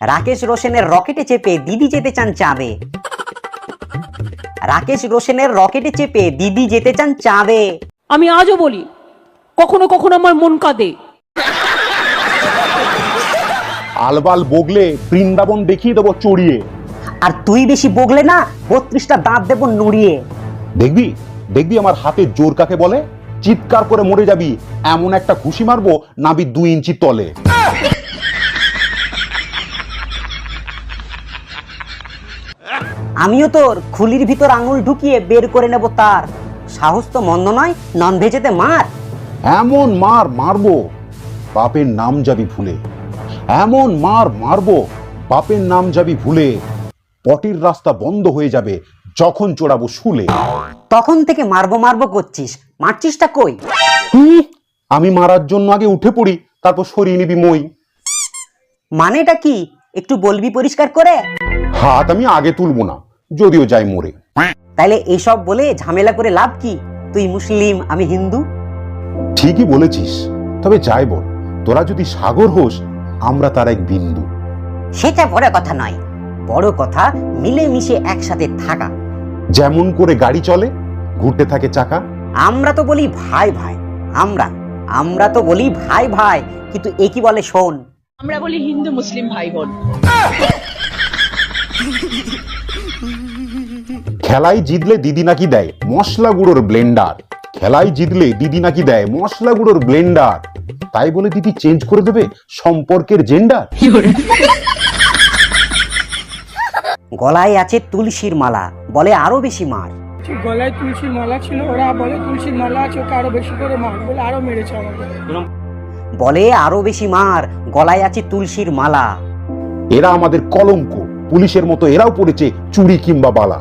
রাকেশ রোশনের রকেটে চেপে দিদি যেতে চান চাঁদে। রাকেশ রোশনের রকেটে চেপে দিদি যেতে চান চাঁদে। আমি আজও বলি কখনো কখনো আমার মন কাঁদে। আলবাল বগলে বৃন্দাবন দেখিয়ে দেবো চড়িয়ে। আর তুই বেশি বগলে না বত্রিশটা দাঁত দেবো নুড়িয়ে। দেখবি দেখবি আমার হাতে জোর কাকে বলে? চিৎকার করে মরে যাবি এমন একটা ঘুষি মারবো নাবি দুই ইঞ্চি তলে। আমিও তোর খুলির ভিতর আঙুল ঢুকিয়ে বের করে নেব তার। সাহস তো মন্দ নয় নন ভেজেতে মার। এমন মার মারবো বাপের নাম যাবি ভুলে। এমন মার মারবো বাপের নাম যাবি ভুলে। পটির রাস্তা বন্ধ হয়ে যাবে যখন চড়াবো শুলে। তখন থেকে মারবো মারবো করছিস। মারছিসটা কই? হুম, আমি মারার জন্য আগে উঠে পড়ি তারপর সরিয়ে নিবি মই। মানেটা কি? একটু বলবি পরিষ্কার করে? হাত আমি আগে তুলবো না। যদিও যাই মরে। তাইলে এইসব বলে ঝামেলা করে লাভ কি? তুই মুসলিম আমি হিন্দু? ঠিকই বলেছিস তবে যাই বল তোরা যদি সাগর হোস আমরা তার এক বিন্দু। সেটা বড় কথা নয় বড় কথা মিলেমিশে একসাথে থাকা। যেমন করে গাড়ি চলে ঘুরতে থাকে চাকা। আমরা তো বলি ভাই ভাই আমরা আমরা তো বলি ভাই ভাই কিন্তু এ কি বলে শোন? আমরা বলি হিন্দু মুসলিম ভাই বোন। খেলায় জিতলে দিদি নাকি দেয় মশলা গুঁড়োর ব্লেন্ডার খেলায় জিতলে দিদি নাকি দেয় মশলা গুঁড়োর ব্লেন্ডার তাই বলে দিদি চেঞ্জ করে দেবে সম্পর্কের জেন্ডার গলায় আছে তুলসীর মালা বলে আরও বেশি মার। গলায় তুলসীর মালা ছিল ওরা বলে তুলসীর মালা আছে ওকে আরও বেশি করে মার বলে আরও মেরেছে আমাকে। বলে আরও বেশি মার গলায় আছে তুলসীর মালা। এরা আমাদের কলঙ্ক। পুলিশের মতো এরাও পড়েছে চুরি কিংবা বালা।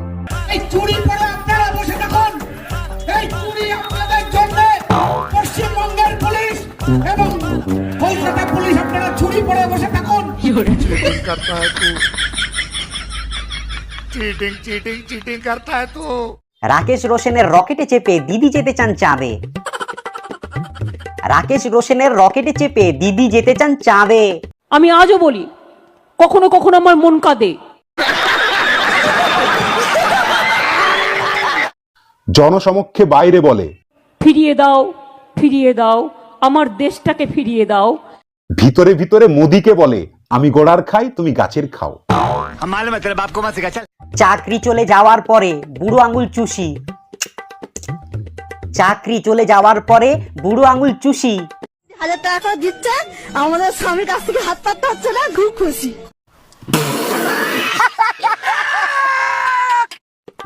রাকেশ রোশনের রকেটে চেপে দিদি যেতে চান চাঁদে। রাকেশ রোশনের রকেটে চেপে দিদি যেতে চান চাঁদে। আমি আজও বলি কখনো কখনো আমার মন কাঁদে। জনসমক্ষে বাইরে বলে ফিরিয়ে দাও ফিরিয়ে দাও আমার দেশটাকে ফিরিয়ে দাও। ভিতরে ভিতরে মোদিকে বলে আমি গোড়ার খাই তুমি গাছের খাও। চাকরি চলে যাওয়ার পরে বুড়ো আঙুল চুষি। চাকরি চলে যাওয়ার পরে বুড়ো আঙুল চুষি। হাজার টাকা দিচ্ছে আমাদের স্বামীর কাছ থেকে হাত পাততে হচ্ছে না খুব খুশি।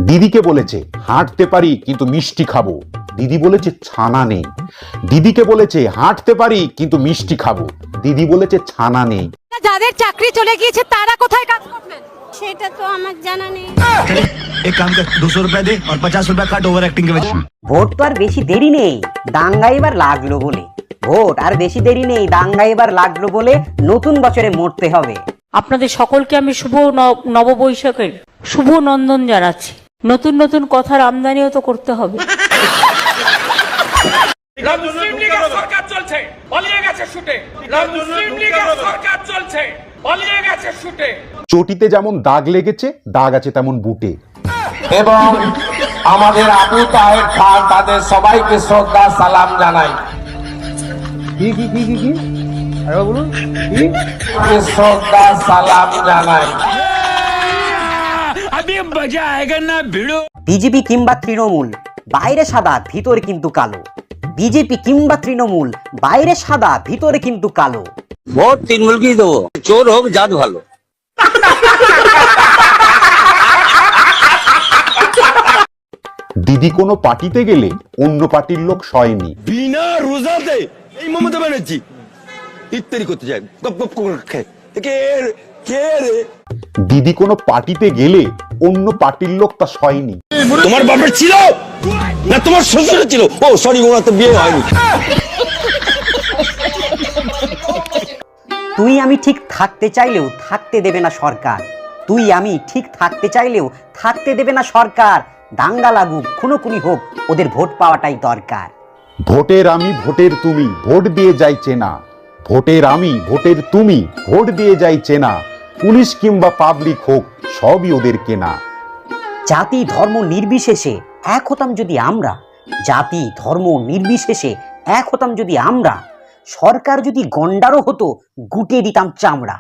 দিদিকে বলেছে হাঁটতে পারি কিন্তু মিষ্টি খাবো দিদি বলেছে ছানা নেই দিদিকে বলেছে হাঁটতে পারি কিন্তু মিষ্টি খাবো দিদি বলেছে ছানা নেই যাদের চাকরি চলে গিয়েছে তারা কোথায় কাজ করবেন সেটা তো আমার জানা নেই एक काम कर दो सौ रुपया दे और पचास रुपया काट ओवर एक्टिंग के वजह ভোট তো আর বেশি দেরি নেই দাঙ্গা এবার লাগলো বলে ভোট আর বেশি দেরি নেই দাঙ্গা এবার লাগলো বলে নতুন বছরে মরতে হবে আপনাদের সকলকে আমি শুভ নববৈশাখের শুভ নন্দন জানাচ্ছি। নতুন নতুন কথার আমদানিও তো করতে হবে। সরকার চলছে পালিয়ে গেছে শুটে সরকার চলছে পালিয়ে গেছে শুটে চটিতে যেমন দাগ লেগেছে দাগ আছে তেমন বুটে। এবং আমাদের আবু তাহের খান তাদের সবাইকে শ্রদ্ধা সালাম জানাই। কি কি কি কি? আরেকবার বলুন শ্রদ্ধা সালাম জানাই বিজেপি কিংবা তৃণমূল বাইরে সাদা ভিতরে কিন্তু কালো। বিজেপি কিংবা তৃণমূল বাইরে সাদা ভিতরে কিন্তু কালো। ভোট তৃণমূল কি দেবো? চোর হোক জাত ভালো। দিদি কোনো পার্টিতে গেলে অন্য পার্টির লোক সয়নি। বিনা রোজাতে এই মমতা ব্যানার্জি ইত্যাদি করতে যায় গপ গপ করে খায়। কে কে রে? দিদি কোনো পার্টিতে গেলে অন্য পার্টির লোক তা সয়নি। তোমার বাপের ছিল? না তোমার শ্বশুরের ছিল? ও সরি ওনার তো বিয়ে হয়নি। তুই আমি ঠিক থাকতে চাইলেও থাকতে দেবে না সরকার। তুই আমি ঠিক থাকতে চাইলেও থাকতে দেবে না সরকার। দাঙ্গা লাগুক খুনোখুনি হোক ওদের ভোট পাওয়াটাই দরকার। ভোটের আমি ভোটের তুমি ভোট দিয়ে যাই চেনা ভোটের আমি, ভোটের তুমি, ভোট দিয়ে যাই চেনা। পুলিশ কিংবা পাবলিক হোক, সবই ওদের কেনা। জাতি, ধর্ম নির্বিশেষে এক হতাম যদি আমরা। জাতি, ধর্ম নির্বিশেষে এক হতাম যদি আমরা। সরকার যদি গন্ডারও হতো, গুটিয়ে দিতাম চামড়া।